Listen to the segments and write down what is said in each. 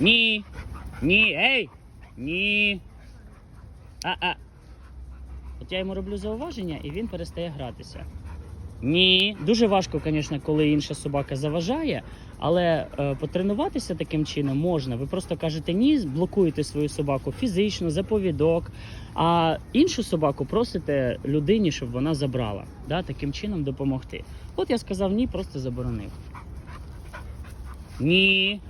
Ні. Ні. Ей! Ні. А-а. От я йому роблю зауваження, і він перестає гратися. Ні. Дуже важко, звісно, коли інша собака заважає, але е, потренуватися таким чином можна. Ви просто кажете ні, блокуєте свою собаку фізично, заповідок, а іншу собаку просите людині, щоб вона забрала. Да, таким чином допомогти. От я сказав ні, просто заборонив. Ні.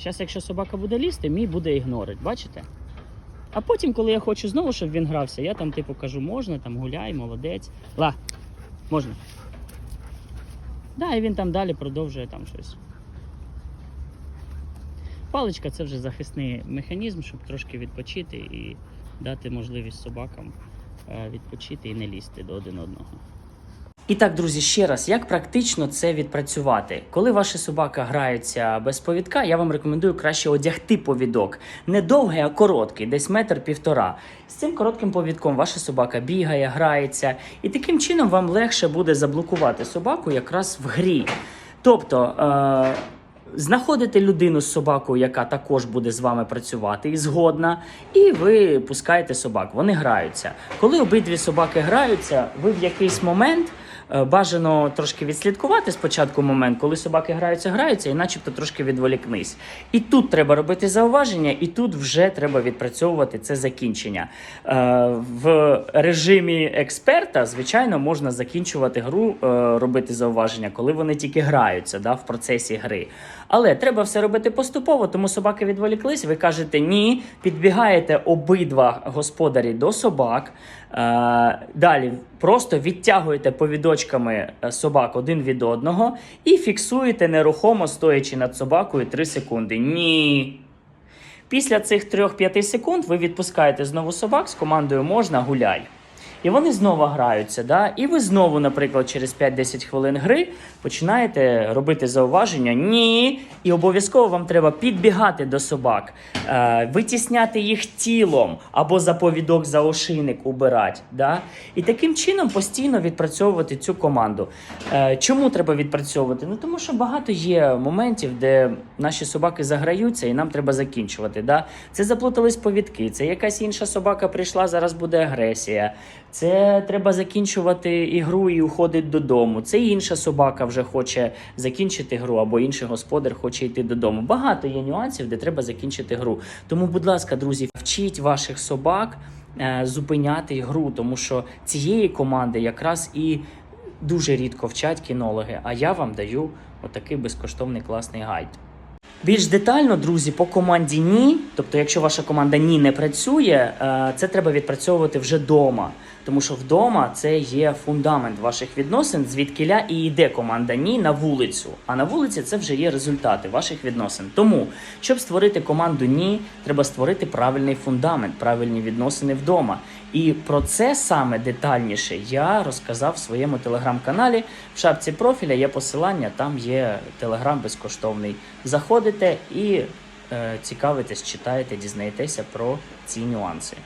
Зараз, якщо собака буде лізти, мій буде ігнорить, бачите? А потім, коли я хочу знову, щоб він грався, я там типу кажу, можна, там гуляй, молодець. Ла, можна. Да, і він там далі продовжує там щось. Паличка це вже захисний механізм, щоб трошки відпочити і дати можливість собакам е, відпочити і не лізти до один одного. І так, друзі, ще раз, як практично це відпрацювати? Коли ваша собака грається без повідка, я вам рекомендую краще одягти повідок. Не довгий, а короткий, десь метр півтора. З цим коротким повідком ваша собака бігає, грається, і таким чином вам легше буде заблокувати собаку якраз в грі. Тобто. Е- Знаходите людину з собакою, яка також буде з вами працювати і згодна, і ви пускаєте собак. Вони граються. Коли обидві собаки граються, ви в якийсь момент бажано трошки відслідкувати спочатку момент, коли собаки граються, граються, і начебто трошки відволікнись. І тут треба робити зауваження, і тут вже треба відпрацьовувати це закінчення. Е, В режимі експерта, звичайно, можна закінчувати гру, е, робити зауваження, коли вони тільки граються да, в процесі гри. Але треба все робити поступово, тому собаки відволіклись. Ви кажете ні, підбігаєте обидва господарі до собак. Е, далі просто відтягуєте повідочками е, собак один від одного і фіксуєте нерухомо стоячи над собакою 3 секунди. Ні. Після цих 3-5 секунд ви відпускаєте знову собак з командою можна гуляй. І вони знову граються. Да? І ви знову, наприклад, через 5-10 хвилин гри починаєте робити зауваження ні. І обов'язково вам треба підбігати до собак, е, витісняти їх тілом або за повідок за ошийник убирати. Да? І таким чином постійно відпрацьовувати цю команду. Е, чому треба відпрацьовувати? Ну тому що багато є моментів, де наші собаки заграються, і нам треба закінчувати. Да? Це заплутались повідки, це якась інша собака прийшла, зараз буде агресія. Це треба закінчувати ігру і уходити додому. Це інша собака вже хоче закінчити гру, або інший господар хоче йти додому. Багато є нюансів, де треба закінчити гру. Тому, будь ласка, друзі, вчіть ваших собак е, зупиняти гру, тому що цієї команди якраз і дуже рідко вчать кінологи. А я вам даю отакий безкоштовний класний гайд. Більш детально, друзі, по команді ні. Тобто, якщо ваша команда ні не працює, е, це треба відпрацьовувати вже вдома. Тому що вдома це є фундамент ваших відносин, звідкиля і йде команда ні на вулицю. А на вулиці це вже є результати ваших відносин. Тому, щоб створити команду ні, треба створити правильний фундамент, правильні відносини вдома. І про це саме детальніше я розказав в своєму телеграм-каналі. В шапці профіля є посилання, там є телеграм безкоштовний. Заходите і е, цікавитесь, читаєте, дізнаєтеся про ці нюанси.